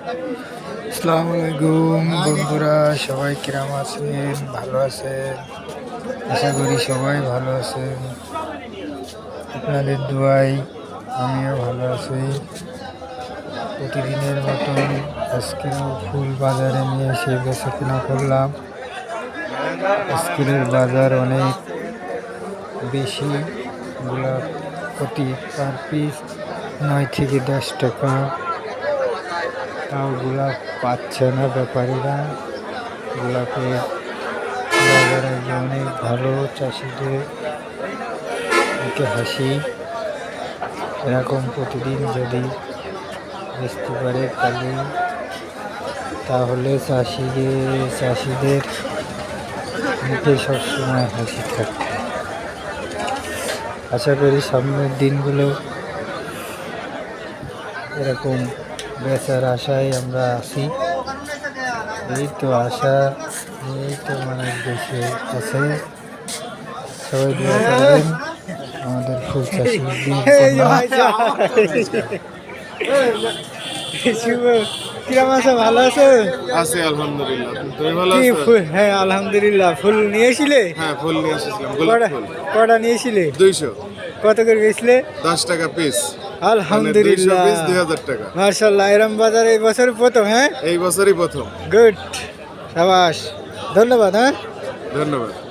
আসসালামু বন্ধুরা, সবাই কিরাম আছেন? ভালো আছেন? আশা করি সবাই ভালো আছেন। আপনাদের দোয়াই আমিও ভালো আছি। প্রতিদিনের মতন আজকেও ফুল বাজারে নিয়ে এসে বেচা কেনা করলাম। আজকের বাজার অনেক বেশি, গোলাপ প্রতি পার পিস নয় থেকে দশ টাকা। গোলাপ পাচ্ছে না ব্যাপারীরা। গোলাপের অনেক ভালো চাষিদের মুখে হাসি। এরকম প্রতিদিন যদি বেচতে পারে তাহলে তাহলে চাষিদের চাষিদের মুখে সবসময় হাসি থাকবে আশা করি সামনের দিনগুলো এরকম বেচার আশায় আমরা আছি। এই তো আশা এই তো মানে বেশি আছে। সবাই দোয়া করবেন। আমাদের ফুল চাষির কিরম আছে? ভালো আছে? আছি আলহামদুলিল্লাহ। তুমি ভালো আছো ফুল? হ্যাঁ আলহামদুলিল্লাহ। ফুল নিয়েছিলে হ্যাঁ ফুল নিয়ে এসেছিলাম গোলাপ ফুল। কটা নিয়েছিলে দুইশো। কত করে গেছিলে দশ টাকা পিস আলহামদুলিল্লাহ। দুই হাজার টাকা। মার্শাল্লাহ বাজার এই বছরই প্রথম হ্যাঁ? এই বছরই প্রথম। গুড সাবাস। ধন্যবাদ হ্যাঁ? ধন্যবাদ।